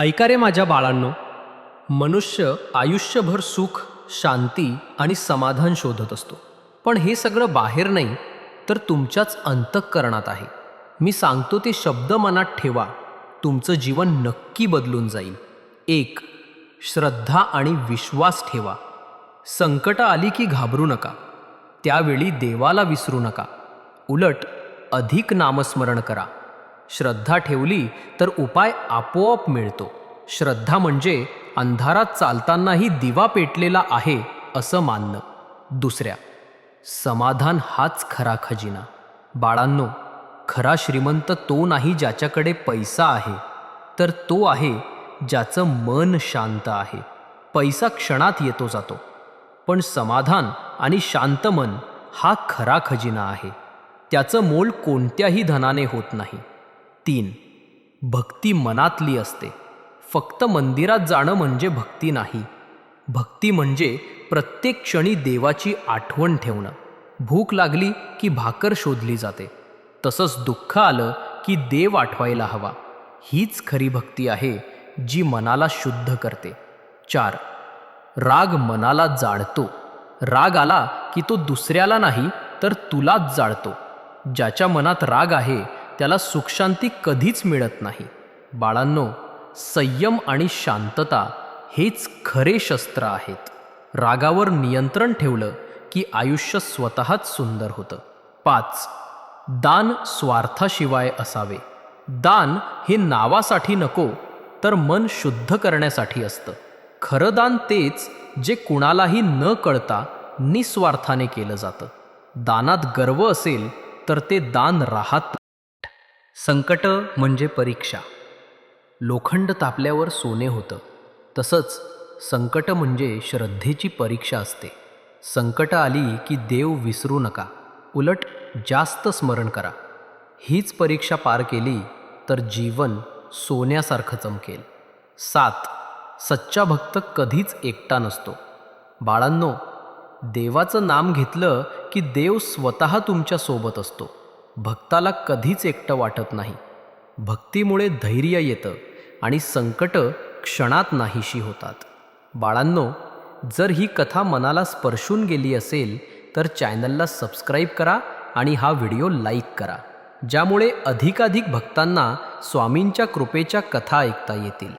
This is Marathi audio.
ऐका रे माझ्या बाळांनो मनुष्य आयुष्यभर सुख शांती आणि समाधान शोधत असतो. पण हे सगळं बाहेर नाही तर तुमच्याच अंतःकरणात आहे. मी सांगतो ते शब्द मनात ठेवा तुमचं जीवन नक्की बदलून जाईल. एक श्रद्धा आणि विश्वास ठेवा. संकट आली की घाबरू नका. त्यावेळी देवाला विसरू नका. उलट अधिक नामस्मरण करा. श्रद्धा ठेवली तर उपाय आपोआप मिळतो. श्रद्धा म्हणजे अंधारात चालतानाही दिवा पेटलेला आहे असं मानणं. दुसऱ्या समाधान हाच खरा खजिना. बाळांनो खरा श्रीमंत तो नाही ज्याच्याकडे पैसा आहे तर तो आहे ज्याचं मन शांत आहे. पैसा क्षणात येतो जातो. पण समाधान आणि शांत मन हा खरा खजिना आहे. त्याचं मोल कोणत्याही धनाने होत नाही. तीन. भक्ती मनातली असते. फक्त मंदिरात जाणं म्हणजे भक्ती नाही. भक्ती म्हणजे प्रत्येक क्षणी देवाची आठवण ठेवणं. भूक लागली की भाकर शोधली जाते. तसंच दुःख आलं की देव आठवायला हवा. हीच खरी भक्ती आहे जी मनाला शुद्ध करते. चार. राग मनाला जाळतो राग आला की तो दुसऱ्याला नाही तर तुलाच जाळतो ज्याच्या मनात राग आहे त्याला सुखशांती कधीच मिळत नाही. बाळांनो संयम आणि शांतता हेच खरे शस्त्र आहेत. रागावर नियंत्रण ठेवलं की आयुष्य स्वतःच सुंदर होतं. पाच दान स्वार्थाशिवाय असावे. दान हे नावासाठी नको तर मन शुद्ध करण्यासाठी असतं. खरं दान तेच जे कुणालाही न कळता निस्वार्थाने केलं जातं. दानात गर्व असेल तर ते दान राहत संकट म्हणजे परीक्षा. लोखंड तापल्यावर सोने होतं. तसंच संकट म्हणजे श्रद्धेची परीक्षा असते. संकट आली की देव विसरू नका. उलट जास्त स्मरण करा. हीच परीक्षा पार केली तर जीवन सोन्यासारखं चमकेल. सात. सच्चा भक्त कधीच एकटा नसतो. बाळांनो देवाचं नाम घेतलं की देव स्वतः तुमच्यासोबत असतो. भक्ताला कधीच एकटं वाटत नाही. भक्तीमुळे धैर्य येतं आणि संकट क्षणात नाहीशी होतात. बाळांनो जर ही कथा मनाला स्पर्शून गेली असेल तर चॅनलला सबस्क्राईब करा आणि हा व्हिडिओ लाईक करा ज्यामुळे अधिकाधिक भक्तांना स्वामींच्या कृपेच्या कथा ऐकता येतील.